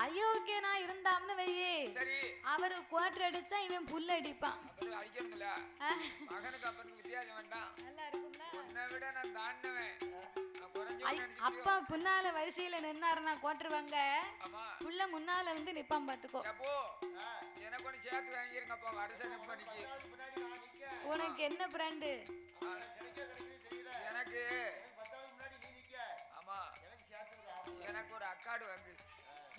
அயோக்கியனா இருந்தாம்னு வையே. சரி. அவரு குவாட்டர் அடிச்சா இவன் புல் அடிப்பான். அப்புறம் அடிக்கணும்ல. ஆஹ், மகனுக்கு அப்புறம் வித்தியாசம் வேண்டாம். நல்லா இருக்கும்ல. உன்னை விட நான் தாண்டினவன் நான் குறைஞ்சு ஐ, அப்பா பின்னால வரிசையில நின்னாருன்னா கோட்டுருவாங்க ஆமா. புள்ள முன்னால வந்து நிப்பான் பாத்துக்கோ. உனக்கு என்ன பிராண்டு எனக்கு. எனக்கு பத்தாவது முன்னாடி நீ நிக்க. ஆமா. எனக்கு சேர்த்து ஒரு ஆமா எனக்கு ஒரு அக்காடு வாங்கு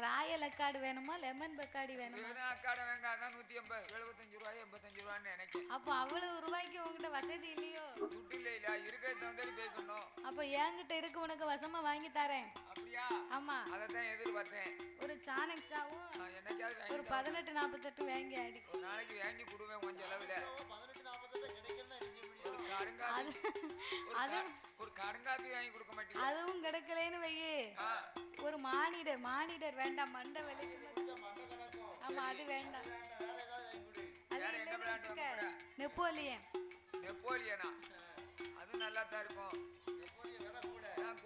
ராயல் அக்காடு வேணுமா லெமன் பக்காடி வேணுமா? அக்காடு வாங்க அதான் நூத்தி எண்பது எழுபத்தஞ்சு ரூபாய் எண்பத்தஞ்சு ரூபான்னு நினைக்கிறேன். அப்போ அவ்வளவு ரூபாய்க்கு உங்ககிட்ட வசதி இல்லையோ? துட்டு இல்லை இல்ல இருக்கிறத வந்து பேசணும் அப்போ என்கிட்ட இருக்கு உனக்கு வசமா வாங்கி தரேன். அப்படியா? ஆமா. அதைத்தான் எதிர்பார்த்தேன். ஒரு சானக்ஸாவும் என்னைக்காவது வாங்கி ஒரு. பதினெட்டு நாற்பத்தெட்டு வாங்கி அடி. ஒரு நாளைக்கு வாங்கி கொடுவேன் கொஞ்சம் அளவுல. பதினெட்டு நாற்பத்தெட்டு கிடைக்கலன்னா செய்ய ஒரு முடியும் கடுங்காப்பி ஒரு அது கா- ஒரு கடுங்காப்பி வாங்கி கொடுக்க மாட்டேங்க அதுவும் கிடைக்கலன்னு வையே. ஒரு மானிடர் மானிடர் வேண்டாம் மண்டை கணக்கும் ஆமா அது வேண்டாம். அது நெப்போலியன். நெப்போலியனா? அது நல்லா தான் இருக்கும். நான்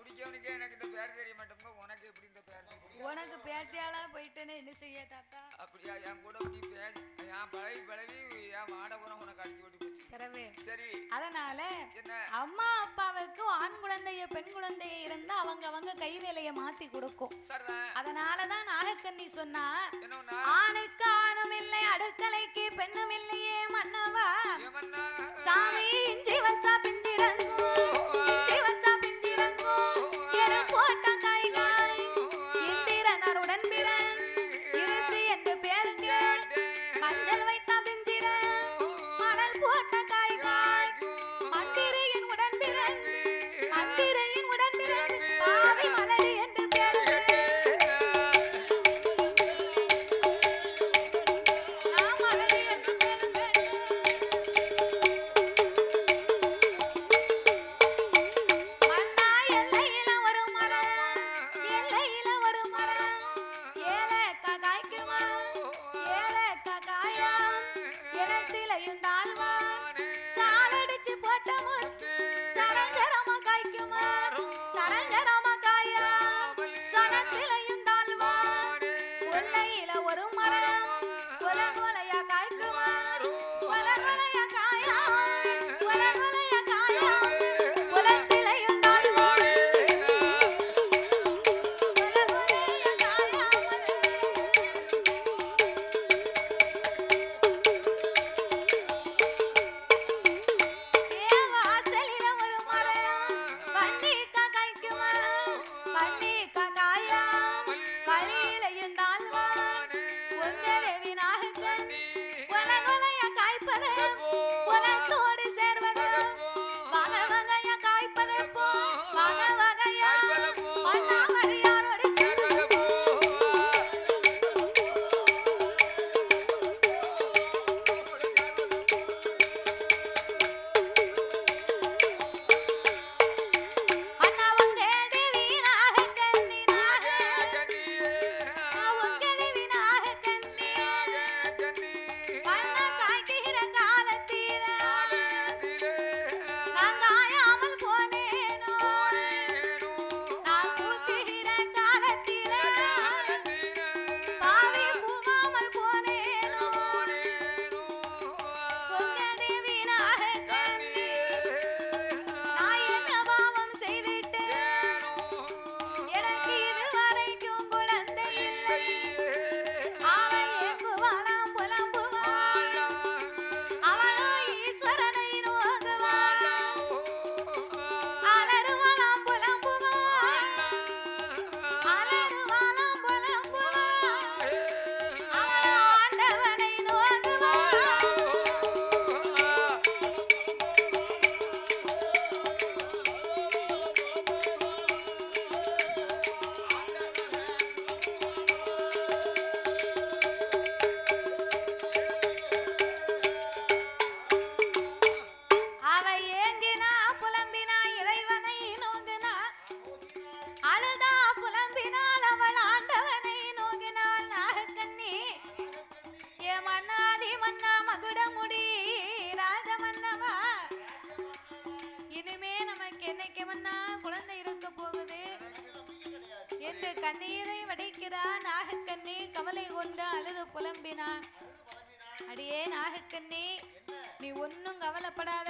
எனக்கு இந்த பேர் தெரிய மாட்டோங்க உனக்கு எப்படி இந்த பேர் உனக்கு பேட்டியாளா போயிட்டேன்னு என்ன செய்ய தாத்தா? அப்படியா என் கூட நீ பேச என் பழகி பழகி என் மாடபுரம் உனக்கு அடிச்சு பிறவே. சரி. அதனால அம்மா அப்பாவுக்கு ஆண் குழந்தைய பெண் குழந்தைய இருந்தா அவங்க அவங்க கை வேலைய மாத்தி கொடுக்கும். அதனாலதான் நாகக்கண்ணி சொன்னா ஆணுக்கு ஆணும் இல்லை அடுக்கலைக்கு பெண்ணும் இல்லையே மன்னவா? சாமி கண்ணீரை வடிக்கிறான் நாகக்கண்ணி கவலை கொண்டு அழுது புலம்பினான். அடியே நாகக்கண்ணி நீ ஒன்னும் கவலைப்படாத.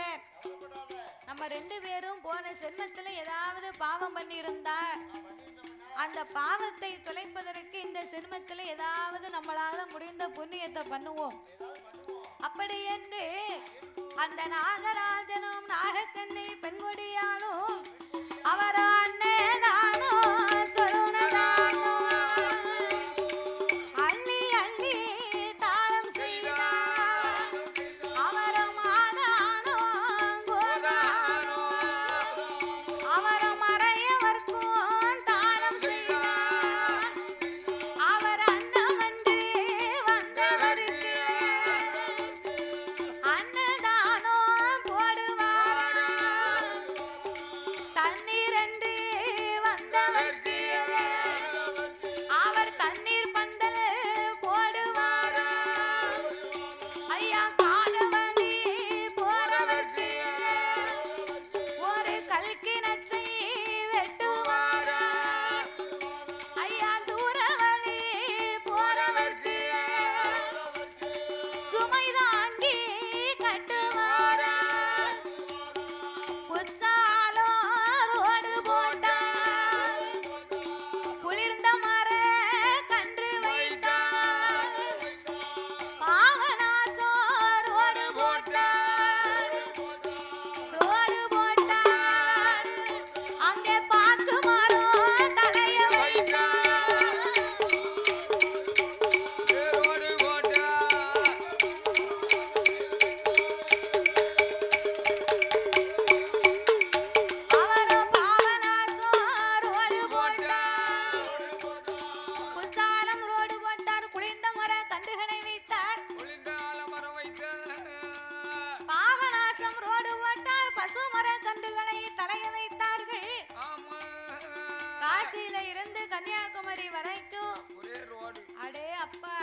நம்ம ரெண்டு பேரும் போன சென்மத்துல ஏதாவது பாவம் பண்ணியிருந்தா அந்த பாவத்தை தொலைப்பதற்கு இந்த சென்மத்துல ஏதாவது நம்மளால முடிந்த புண்ணியத்தை பண்ணுவோம். அப்படி என்று அந்த நாகராஜனும் நாகக்கண்ணி பெண்கொடியாலும் அவர் சுமை தாங்கி அப்பா.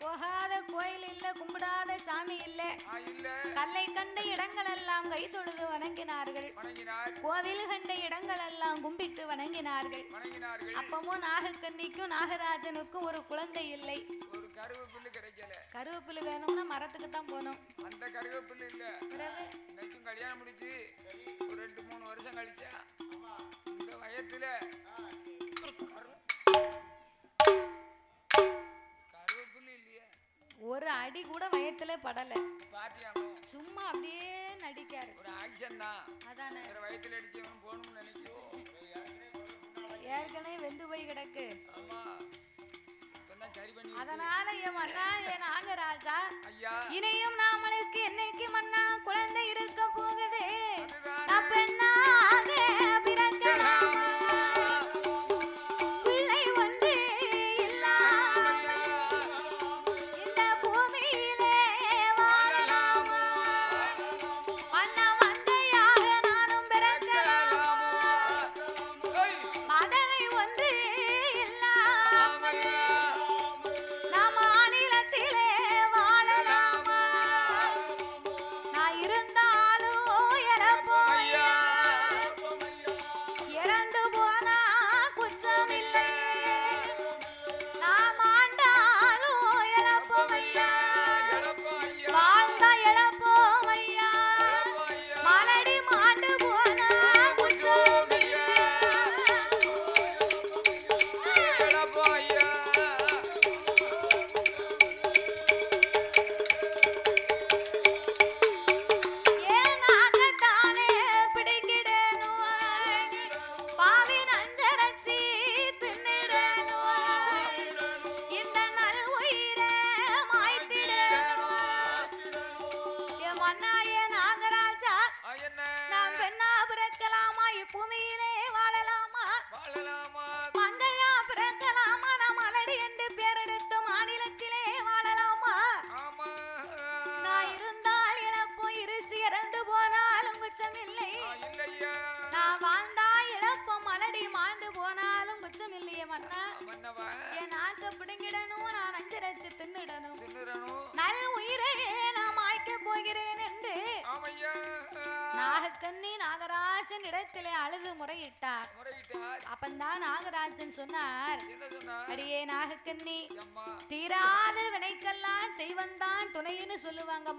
போகாத கோயில் இல்ல கும்பிடாத சாமி இல்ல. ஆ இல்ல. கல்லை கண்ட இடங்கள் எல்லாம் கை தொழுது வணங்கினார்கள். வணங்கினார். கோவில் கண்ட இடங்கள் எல்லாம் கும்பிட்டு வணங்கினார்கள். வணங்கினார்கள். அப்பமும் நாகக்கண்ணிக்கும் நாகராஜனுக்கும் ஒரு குழந்தை இல்லை. ஒரு கருவேப்பிள்ளை கிடைக்கல. கருவேப்பிலை வேணும்னா மரத்துக்கு தான் போகணும். அந்த கருவேப்பிள்ளை இல்ல. கல்யாணம் முடிச்சு ரெண்டு மூணு வருஷம் கழிச்சா இந்த வயத்துல ஒரு அடி கூட வயத்துல படல. சும்மா அப்படியே நடிக்காரு. ஒரு ஆக்ஷன் தான். அதானே. வயத்துல அடிச்சவனும் போகணும்னு நினைக்கிறோம் ஏற்கனவே வெந்து போய் கிடக்கு. பண்ணி அதனால என் மன்னா என் நாகராஜா ஐயா. இனியும் நாமளுக்கு என்னைக்கு மன்னா குழந்தை இருக்க போகுது? நான் பெண்ணாக அஞ்சரச்சு தின்னுடணும். நல் உயிரை நான் மாய்க்க போகிறேன் என்று நாகக்கண்ணி நாகராஜன் இடத்திலே அழுது முறையிட்டார். அப்பந்தான் நாகராஜன் சொன்னார் அடியே நாகக்கண்ணி தீராத வினைக்கெல்லாம் தெய்வந்தான் துணைன்னு சொல்லுவாங்க